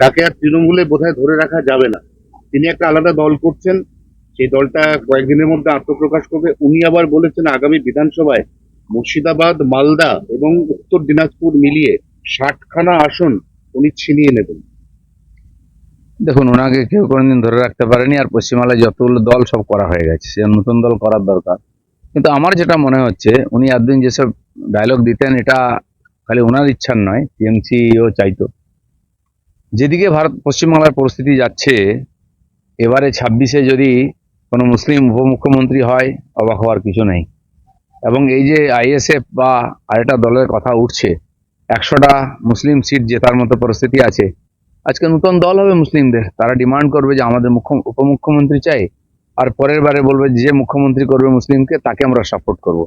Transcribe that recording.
তাকে আর তৃণমূলে বোধহয় ধরে রাখা যাবে না। তিনি একটা আলাদা দল করছেন, সেই দলটা কয়েকদিনের মধ্যে আত্মপ্রকাশ করবে। উনি আবার বলেছেন, আগামী বিধানসভায় মুর্শিদাবাদ, মালদা এবং উত্তর দিনাজপুর মিলিয়ে ষাটখানা আসন উনি ছিনিয়ে নেবেন। দেখুন, ওনাকে কেউ কোনোদিন ধরে রাখতে পারেনি, আর পশ্চিমবাংলায় যতগুলো দল সব করা হয়ে গেছে, সে নতুন দল করার দরকার। কিন্তু আমার যেটা মনে হচ্ছে, উনি এতদিন যেসব ডায়লগ দিতেন, এটা খালি ওনার ইচ্ছার নয় টিএমসিও চাইতো। যেদিকে ভারত পশ্চিমবাংলার পরিস্থিতি যাচ্ছে, এবারে ছাব্বিশে যদি কোনো মুসলিম উপমুখ্যমন্ত্রী হয়, অবাক হওয়ার কিছু নেই। এবং এই যে আইএসএফ বা আরেকটা দলের কথা উঠছে, একশোটা মুসলিম সিট জেতার মতো পরিস্থিতি আছে, আজকে নতুন দল হবে মুসলিমদের। তারা ডিমান্ড করবে যে আমাদের মুখ্য, উপমুখ্যমন্ত্রী চাই, আর পরের বারে বলবে যে মুখ্যমন্ত্রী করবে মুসলিমকে, তাকে আমরা সাপোর্ট করব।